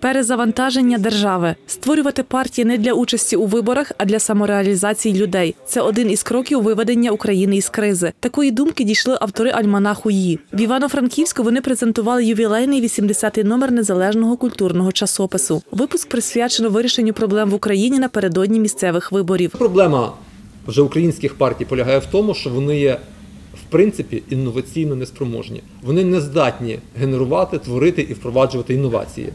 Перезавантаження держави, створювати партії не для участі у виборах, а для самореалізації людей. Це один із кроків виведення України із кризи. Такої думки дійшли автори альманаху «Ї». В Івано-Франківську вони презентували ювілейний 80-й номер незалежного культурного часопису. Випуск присвячено вирішенню проблем в Україні напередодні місцевих виборів. Проблема вже українських партій полягає в тому, що вони є в принципі інноваційно неспроможні. Вони не здатні генерувати, творити і впроваджувати інновації.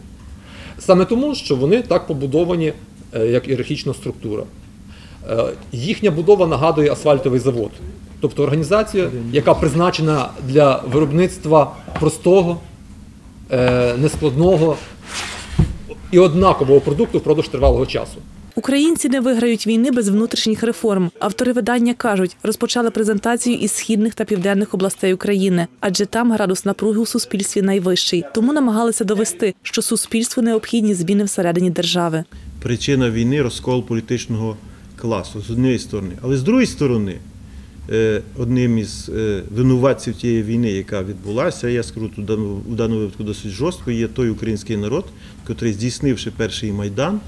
Саме тому, що вони так побудовані е, як ієрархічна структура. Е, Їхня будова нагадує асфальтовий завод, тобто організація, яка призначена для виробництва простого, е, нескладного і однакового продукту впродовж тривалого часу. Українці не виграють війни без внутрішніх реформ. Автори видання кажуть, розпочали презентацію із східних та південних областей України, адже там градус напруги у суспільстві найвищий. Тому намагалися довести, що суспільству необхідні зміни всередині держави. причина війни розкол політичного класу з однієї сторони. Але з другої сторони, одним із е, винуватців тієї війни, яка відбулася, я скажу у даному випадку досить жорстко, є той український народ, який, здійснивши перший майдан,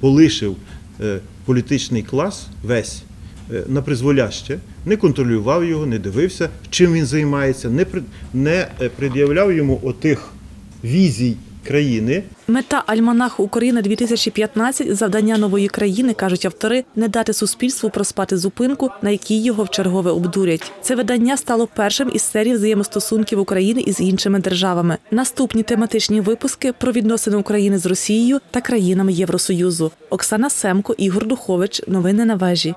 полишив е, політичний клас весь. е, На призволяще, не контролював його, не дивився, чим він займається, не, е, пред'являв йому отих візій країни, Мета альманаху Україна 2015 завдання нової країни, кажуть автори, не дати суспільству проспати зупинку, на якій його вчергове обдурять. Це видання стало першим із серії взаємостосунків України із іншими державами. Наступні тематичні випуски про відносини України з Росією та країнами Євросоюзу. Оксана Семко, Ігор Духович. Новини на вежі.